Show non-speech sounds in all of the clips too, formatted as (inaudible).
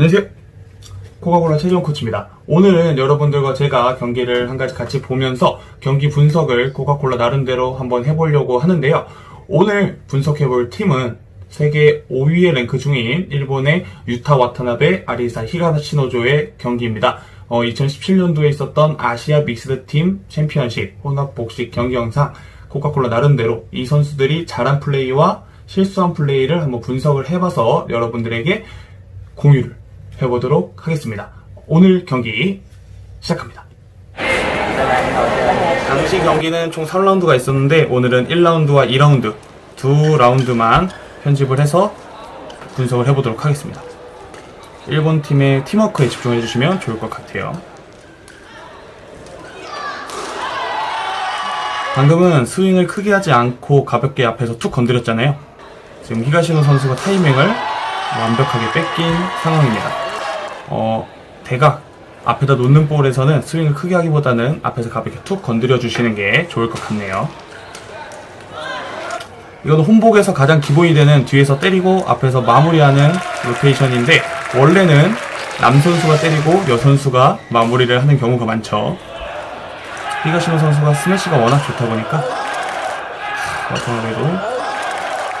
안녕하세요. 코카콜라 최종 코치입니다. 오늘은 여러분들과 제가 경기를 한 가지 같이 보면서 경기 분석을 코카콜라 나름대로 한번 해보려고 하는데요. 오늘 분석해볼 팀은 세계 5위의 랭크 중인 일본의 유타 와타나베 아리사 히가시노조의 경기입니다. 2017년도에 있었던 아시아 믹스드 팀 챔피언십 혼합 복식 경기 영상 코카콜라 나름대로 이 선수들이 잘한 플레이와 실수한 플레이를 한번 분석을 해봐서 여러분들에게 공유를 해보도록 하겠습니다. 오늘 경기 시작합니다. 당시 경기는 총 3라운드가 있었는데 오늘은 1라운드와 2라운드 두 라운드만 편집을 해서 분석을 해보도록 하겠습니다. 일본 팀의 팀워크에 집중해 주시면 좋을 것 같아요. 방금은 스윙을 크게 하지 않고 가볍게 앞에서 툭 건드렸잖아요. 지금 히가시노 선수가 타이밍을 완벽하게 뺏긴 상황입니다. 어, 대각 앞에다 놓는 볼에서는 스윙을 크게 하기보다는 앞에서 가볍게 툭 건드려 주시는 게 좋을 것 같네요. 이건 홈복에서 가장 기본이 되는 뒤에서 때리고 앞에서 마무리하는 로테이션인데 원래는 남 선수가 때리고 여 선수가 마무리를 하는 경우가 많죠. 히가시노 선수가 스매시가 워낙 좋다 보니까 와타나베도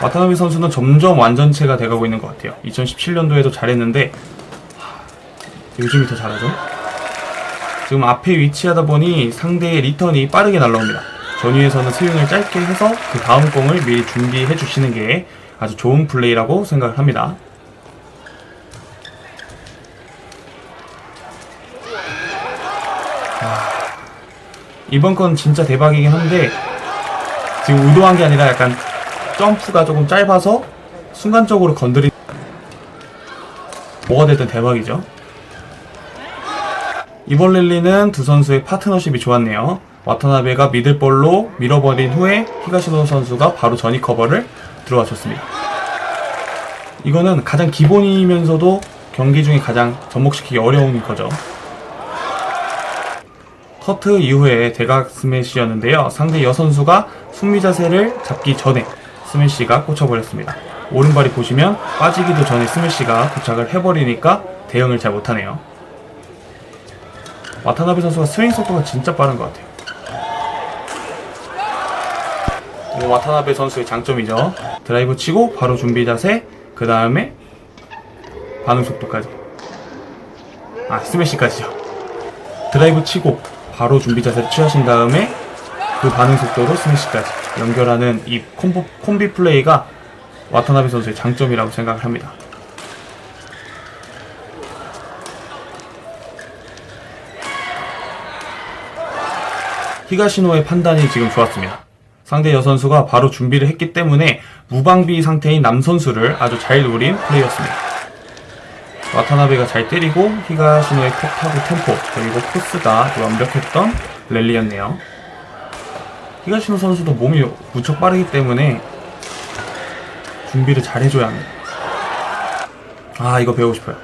와타나베 선수는 점점 완전체가 돼가고 있는 것 같아요. 2017년도에도 잘했는데 하, 요즘이 더 잘하죠. 지금 앞에 위치하다 보니 상대의 리턴이 빠르게 날라옵니다. 전위에서는 스윙을 짧게 해서 그 다음 공을 미리 준비해 주시는 게 아주 좋은 플레이라고 생각을 합니다. 이번 건 진짜 대박이긴 한데 지금 의도한 게 아니라 약간 점프가 조금 짧아서 순간적으로 건드린 뭐가 됐든 대박이죠. 이번 랠리는 두 선수의 파트너십이 좋았네요. 와타나베가 미들볼로 밀어버린 후에 히가시노 선수가 바로 전위 커버를 들어와 줬습니다. 이거는 가장 기본이면서도 경기 중에 가장 접목시키기 어려운 거죠. 커트 이후에 대각 스매시였는데요. 상대 여 선수가 숙미 자세를 잡기 전에 스매시가 꽂혀버렸습니다. 오른발이 보시면 빠지기도 전에 스매시가 도착을 해버리니까 대응을 잘 못하네요. 와타나베 선수가 스윙 속도가 진짜 빠른 것 같아요. 이거 와타나베 선수의 장점이죠. 드라이브 치고 바로 준비 자세, 그 다음에 반응 속도까지. 아, 스매시까지요. 드라이브 치고 바로 준비 자세를 취하신 다음에 그 반응 속도로 스매시까지 연결하는 이 콤보, 콤비 플레이가 와타나베 선수의 장점이라고 생각을 합니다. 히가시노의 판단이 지금 좋았습니다. 상대 여 선수가 바로 준비를 했기 때문에 무방비 상태인 남 선수를 아주 잘 노린 플레이였습니다. 와타나베가 잘 때리고 히가시노의 콕하고 템포 그리고 코스가 완벽했던 랠리였네요. 히가시노 선수도 몸이 무척 빠르기 때문에 준비를 잘 해줘야 합니다. 아 이거 배우고 싶어요.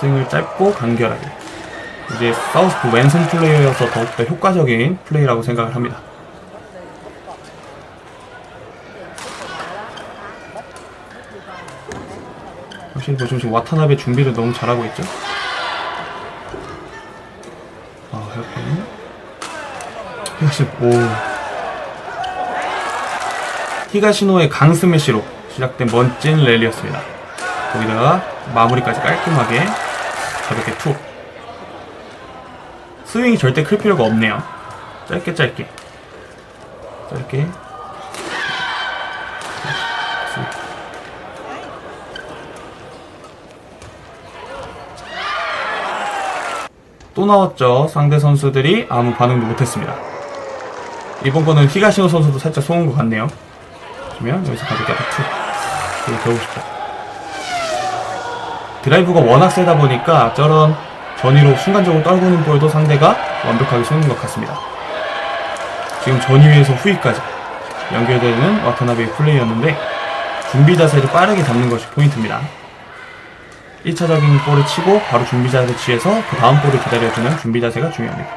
스윙을 짧고 간결하게. 이제 사우스포 왼손 플레이어여서 더욱더 효과적인 플레이라고 생각을 합니다. 확실히 보시면 지금 와타나베 준비를 너무 잘하고 있죠. 아, 이렇게. 히가시, 오. 히가시노의 강 스매시로 시작된 멋진 랠리였습니다. 거기다가 마무리까지 깔끔하게 가볍게 툭. 스윙이 절대 클 필요가 없네요. 짧게 짧게. 짧게. 또 나왔죠. 상대 선수들이 아무 반응도 못했습니다. 이번 거는 히가시노 선수도 살짝 속은 것 같네요. 보면 여기서 가볍게 툭. 이거 배우고 싶다. 드라이브가 워낙 세다 보니까 저런 전위로 순간적으로 떨구는 볼도 상대가 완벽하게 쏘는 것 같습니다. 지금 전위에서 후위까지 연결되는 와타나베의 플레이였는데 준비 자세를 빠르게 잡는 것이 포인트입니다. 1차적인 볼을 치고 바로 준비 자세를 취해서 그 다음 볼을 기다려주는 준비 자세가 중요합니다.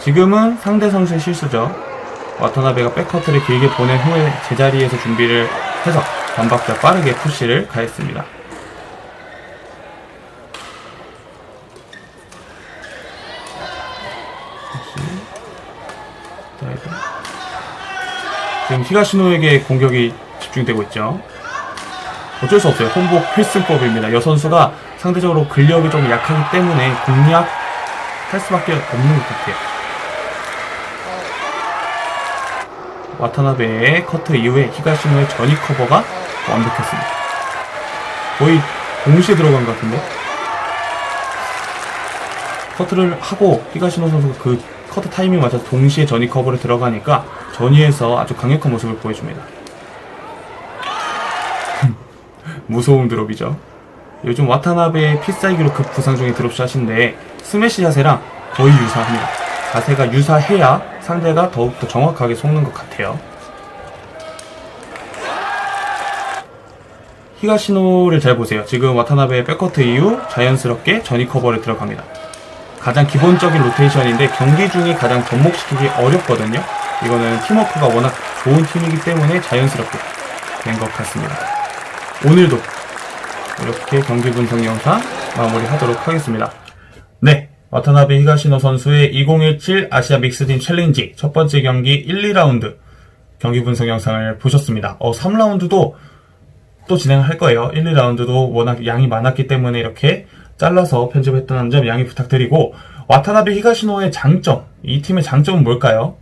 지금은 상대 선수의 실수죠. 와타나베가 백커트를 길게 보낸 후에 제자리에서 준비를 해서 반박자 빠르게 푸시를 가했습니다. 다이브. 지금 히가시노에게 공격이 집중되고 있죠. 어쩔 수 없어요. 혼복 필승법입니다. 여 선수가 상대적으로 근력이 좀 약하기 때문에 공략할 수밖에 없는 것 같아요. 와타나베의 커트 이후에 히가시노의 전위 커버가 완벽했습니다. 거의 동시에 들어간 것 같은데? 커트를 하고 히가시노 선수가 그 커트 타이밍 맞춰서 동시에 전위 커버를 들어가니까 전위에서 아주 강력한 모습을 보여줍니다. (laughs) 무서운 드롭이죠. 요즘 와타나베의 필살기로 급 부상 중인 드롭샷인데 스매시 자세랑 거의 유사합니다. 자세가 유사해야 상대가 더욱더 정확하게 속는 것 같아요. 히가시노를 잘 보세요. 지금 와타나베의 백커트 이후 자연스럽게 전위 커버를 들어갑니다. 가장 기본적인 로테이션인데 경기 중에 가장 접목시키기 어렵거든요. 이거는 팀워크가 워낙 좋은 팀이기 때문에 자연스럽게 된 것 같습니다. 오늘도 이렇게 경기 분석 영상 마무리하도록 하겠습니다. 네, 와타나베 히가시노 선수의 2017 아시아 믹스팀 챌린지 첫 번째 경기 1, 2라운드 경기 분석 영상을 보셨습니다. 어, 3라운드도 또 진행할 거예요. 1, 2라운드도 워낙 양이 많았기 때문에 이렇게 잘라서 편집했다는 점 양해 부탁드리고 와타나베 히가시노의 장점, 이 팀의 장점은 뭘까요?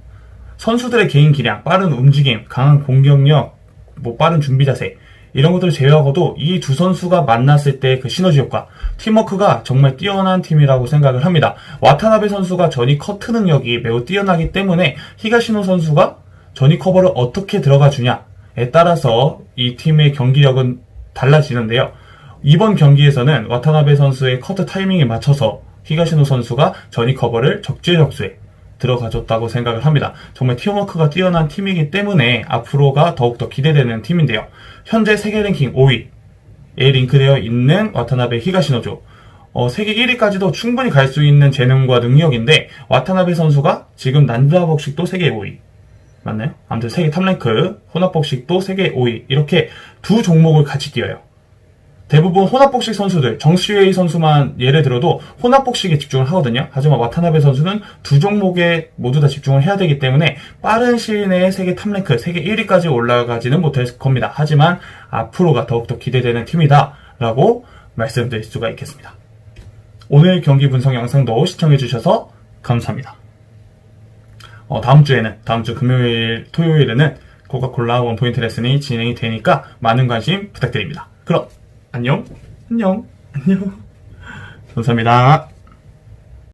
선수들의 개인 기량, 빠른 움직임, 강한 공격력, 뭐 빠른 준비 자세 이런 것들을 제외하고도 이 두 선수가 만났을 때 그 시너지 효과, 팀워크가 정말 뛰어난 팀이라고 생각을 합니다. 와타나베 선수가 전위 커트 능력이 매우 뛰어나기 때문에 히가시노 선수가 전위 커버를 어떻게 들어가 주냐에 따라서 이 팀의 경기력은 달라지는데요. 이번 경기에서는 와타나베 선수의 커트 타이밍에 맞춰서 히가시노 선수가 전위 커버를 적재적소에 들어가줬다고 생각을 합니다. 정말 팀워크가 뛰어난 팀이기 때문에 앞으로가 더욱더 기대되는 팀인데요. 현재 세계 랭킹 5위에 링크되어 있는 와타나베 히가시노죠. 어, 세계 1위까지도 충분히 갈 수 있는 재능과 능력인데 와타나베 선수가 지금 난자 복식도 세계 5위 맞나요? 아무튼 세계 탑랭크 혼합복식도 세계 5위 이렇게 두 종목을 같이 뛰어요. 대부분 혼합복식 선수들, 정시웨이 선수만 예를 들어도 혼합복식에 집중을 하거든요. 하지만 와타나베 선수는 두 종목에 모두 다 집중을 해야 되기 때문에 빠른 시일 내에 세계 탑랭크, 세계 1위까지 올라가지는 못할 겁니다. 하지만 앞으로가 더욱더 기대되는 팀이다. 라고 말씀드릴 수가 있겠습니다. 오늘 경기 분석 영상도 시청해주셔서 감사합니다. 어, 다음 주에는, 다음 주 금요일, 토요일에는 코카콜라 원포인트 레슨이 진행이 되니까 많은 관심 부탁드립니다. 그럼 안녕, 안녕, 안녕. (laughs) 감사합니다.